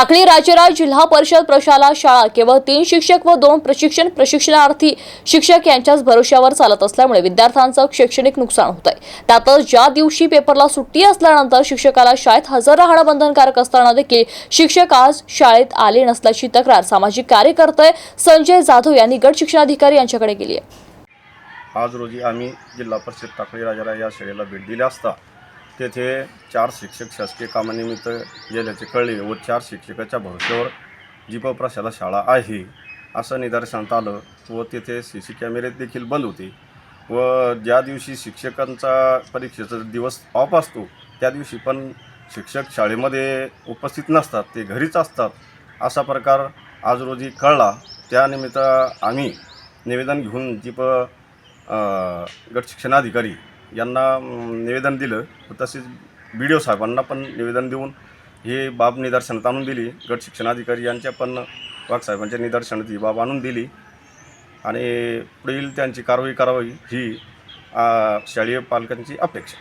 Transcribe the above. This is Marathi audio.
टाकळी राजेराज जिल्हा परिषद प्रशाला शाळा केवळ तीन शिक्षक व दोन प्रशिक्षण प्रशिक्षणार्थी शिक्षक यांच्याच भरोश्यावर चालत असल्यामुळे विद्यार्थ्यांचं शैक्षणिक नुकसान होत आहे त्यातच ज्या दिवशी पेपरला सुट्टी असल्यानंतर शिक्षकाला शाळेत हजर राहणं बंधनकारक असताना देखील शिक्षक आज शाळेत आले नसल्याची तक्रार सामाजिक कार्यकर्ते संजय जाधव यांनी गट शिक्षणाधिकारी यांच्याकडे केली आहे. आज रोजी आम्ही जिल्हा परिषद टाकळी राजारा या शाळेला भेट दिली असता तेथे चार शिक्षक शासकीय कामानिमित्त गेल्याचे कळले व चार शिक्षकाच्या भरोश्यावर जीपप्रशाला शाळा आहे असं निदर्शनात आलं व तेथे सी सी कॅमेरे देखील बंद होते. व ज्या दिवशी शिक्षकांचा परीक्षेचा दिवस ऑफ असतो त्या दिवशी पण शिक्षक शाळेमध्ये उपस्थित नसतात ते घरीच असतात असा प्रकार आज रोजी कळला. त्यानिमित्त आम्ही निवेदन घेऊन जीप गट शिक्षणाधिकारी यांना निवेदन दिलं. तसेच बी डी ओ साहेबांना पण निवेदन देऊन ही बाब निदर्शनात आणून दिली. गट शिक्षणाधिकारी यांच्या पण वाघसाहेबांच्या निदर्शनात ही बाब आणून दिली. आणि पुढील त्यांची कारवाई करावी ही शालेय पालकांची अपेक्षा.